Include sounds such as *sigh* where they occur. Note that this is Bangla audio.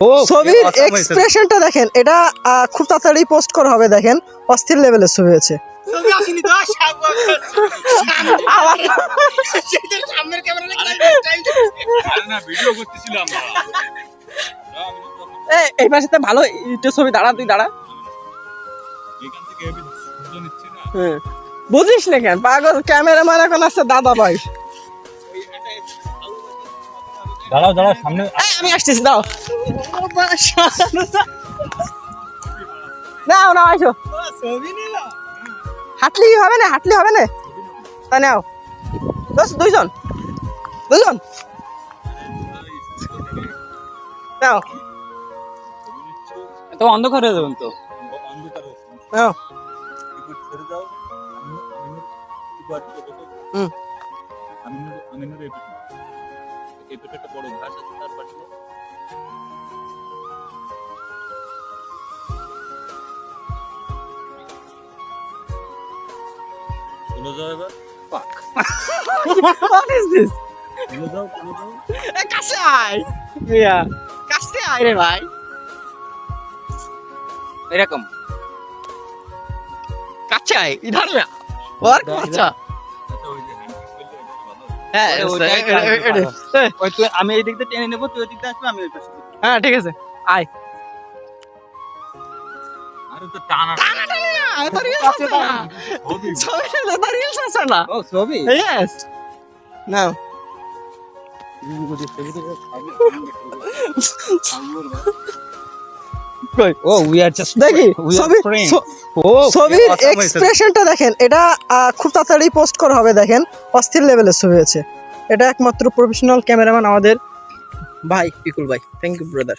ও ছবির এক্সপ্রেশনটা দেখেন এটা আহ, খুব তাড়াতাড়ি পোস্ট করা হবে দেখেন। অস্থির লেভেলের ছবি হয়েছে। ক্যামেরা এই পাশে ভালো ইটো ছবি দাঁড়া তুই দাঁড়া। বুঝিস না কেন পাগল ক্যামেরাম্যান এখন আছে দাদা ভাই। দাঁড়াও দাঁড়াও সামনে এই, আমি আসতেছি দাও নাও নাও আসো। ছবি নিল হাঁটলি হবে না হাঁটলি হবে না? তাই নাও। দশ দুইজন। দুইজন? নাও। তো অন্ধকার হয়ে যাবেন তো। অন্ধকার নাও হুম। এই পেটে একটা বড় ঘাস আছে তার পাশে। চলে যাও এবার। *laughs* What is this? চলে যাও চলে যাও। কাছে আয় মিয়া কাছে আয় রে ভাই। এরকম। কাছে আয় ইধার মে और কাছে হ্যাঁ আমি এই দিক দিয়ে টেনে নেব তুই ওই দিক দিয়ে আসবে আমি ওই পাশে হ্যাঁ ঠিক আছে আয় আরে কই? ও উই আর জাস্ট দেখি. ছ- ও ছবির। এক্সপ্রেশনটা দেখেন এটা আহ, খুব তাড়াতাড়ি পোস্ট করা হবে দেখেন। অস্থির লেভেলের ছবি হয়েছে। এটা একমাত্র প্রফেশনাল ক্যামেরাম্যান আমাদের। ভাই পিকুল ভাই থ্যাংক ইউ ব্রাদার